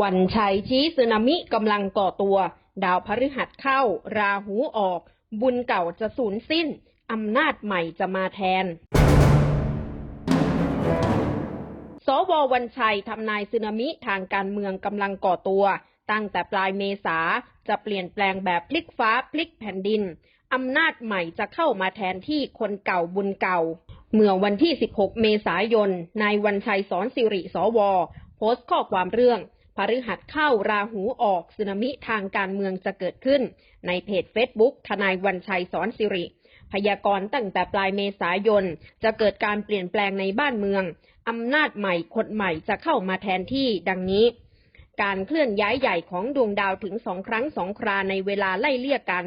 วันชัยชี้สึนามิกำลังก่อตัว ดาวพฤหัสเข้า ราหูออก บุญเก่าจะสูญสิ้น อำนาจใหม่จะมาแทน สววันชัยทำนายสึนามิทางการเมืองกำลังก่อตัว ตั้งแต่ปลายเมษาจะเปลี่ยนแปลงแบบพลิกฟ้าพลิกแผ่นดิน อำนาจใหม่จะเข้ามาแทนที่คนเก่าบุญเก่า เมื่อวันที่ 16 เมษายน นายวันชัยสอนสิริสว โพสต์ข้อความเรื่อง พฤหัสเข้าราหูออกสึนามิทางการเมืองจะเกิดขึ้น ในเพจเฟซบุ๊กทนายวันชัยสอนสิริ พยากรณ์ตั้งแต่ปลายเมษายน จะเกิดการเปลี่ยนแปลงในบ้านเมือง อำนาจใหม่คนใหม่จะเข้ามาแทนที่ดังนี้ การเคลื่อนย้ายใหญ่ของดวงดาวถึงสองครั้งสองคราในเวลาไล่เลี่ยกัน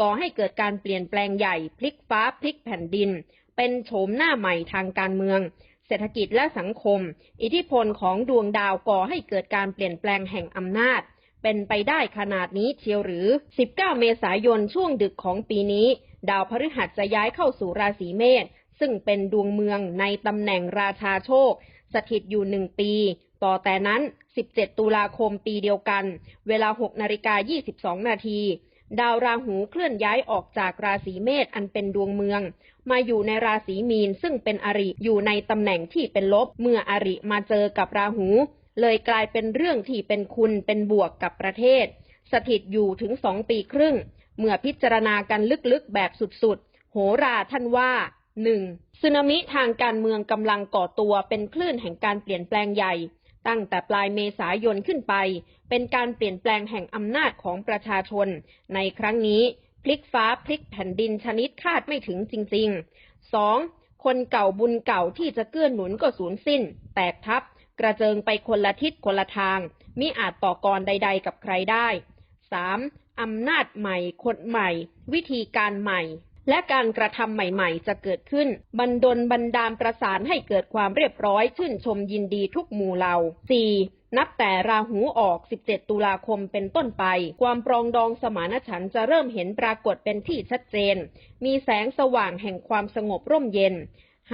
ก่อให้เกิดการเปลี่ยนแปลงใหญ่พลิกฟ้าพลิกแผ่นดิน เป็นโฉมหน้าใหม่ทางการเมือง เศรษฐกิจและสังคม อิทธิพลของดวงดาวก่อให้เกิดการเปลี่ยนแปลงแห่งอำนาจ เป็นไปได้ขนาดนี้เชียวหรือ 19 เมษายนช่วงดึกของปีนี้ ดาวพฤหัสจะย้ายเข้าสู่ราศีเมษซึ่งเป็นดวงเมืองในตำแหน่งราชาโชค สถิตอยู่หนึ่งปี ต่อแต่นั้น 17 ตุลาคมปีเดียวกัน เวลา 6 นาฬิกา 22 นาที ดาวราหูเคลื่อนย้ายออกจากราศีเมษอันเป็นดวงเมือง มาอยู่ในราศีมีนซึ่งเป็นอริอยู่ในตำแหน่งที่เป็นลบ เมื่ออริมาเจอกับราหู เลยกลายเป็นเรื่องที่เป็นคุณเป็นบวกกับประเทศ สถิตอยู่ถึงสองปีครึ่ง เมื่อพิจารณากันลึกๆแบบสุดๆ โหราท่านว่า 1. สึนามิทางการเมืองกำลังก่อตัวเป็นคลื่นแห่งการเปลี่ยนแปลงใหญ่ ตั้งแต่ปลายเมษายนขึ้นไป เป็นการเปลี่ยนแปลงแห่งอำนาจของประชาชน ในครั้งนี้พลิกฟ้าพลิกแผ่นดินชนิดคาดไม่ถึงจริงๆ 2. คนเก่าบุญเก่าที่จะเกื้อหนุนก็สูญสิ้น แตกทับ กระเจิงไปคนละทิศคนละทาง มิอาจต่อกรใด ๆ กับใครได้ 3. อำนาจใหม่คนใหม่ วิธีการใหม่ และการกระทำใหม่ๆ จะเกิดขึ้น บันดลบันดาลประสานให้เกิดความเรียบร้อย ชื่นชมยินดีทุกหมู่เหล่า 4. นับแต่ราหูออก 17 ตุลาคมเป็นต้นไป ความปรองดองสมานฉันจะเริ่มเห็นปรากฏเป็นที่ชัดเจน มีแสงสว่างแห่งความสงบร่มเย็น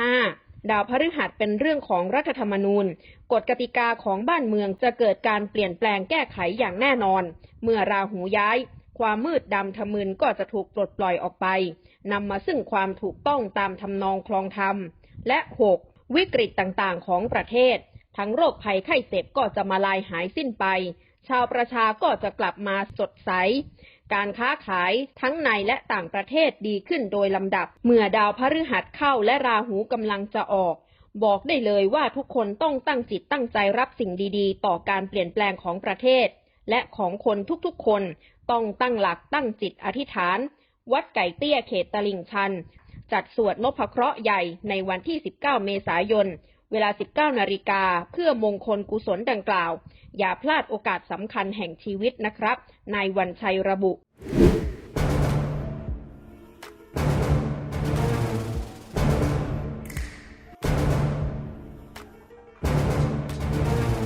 5. ดาวพฤหัสเป็นเรื่องของรัฐธรรมนูญ กฎกติกาของบ้านเมืองจะเกิดการเปลี่ยนแปลงแก้ไขอย่างแน่นอน เมื่อราหูย้าย ความมืดดำทะมึนก็จะถูกปลดปล่อยออกไปนำมาซึ่งความถูกต้องตามทำนองคลองธรรม และ 6. วิกฤตต่างๆ ของประเทศ ทั้งโรคภัยไข้เจ็บก็จะมาลายหายสิ้นไป ชาวประชาก็จะกลับมาสดใส การค้าขายทั้งในและต่างประเทศดีขึ้นโดยลำดับ เมื่อดาวพฤหัสเข้าและราหูกำลังจะออก บอกได้เลยว่าทุกคนต้องตั้งจิตตั้งใจรับสิ่งดีๆ ต่อการเปลี่ยนแปลงของประเทศ และของคนทุกๆคน ต้องตั้งหลักตั้งจิตอธิษฐาน วัดไก่เตี้ยเขตตลิ่งชัน จัดสวดนพเคราะห์ใหญ่ในวันที่ 19 เมษายน เวลา 19 นาฬิกาเพื่อมงคลกุศลดังกล่าว อย่าพลาดโอกาสสำคัญแห่งชีวิตนะครับ นายวันชัยระบุ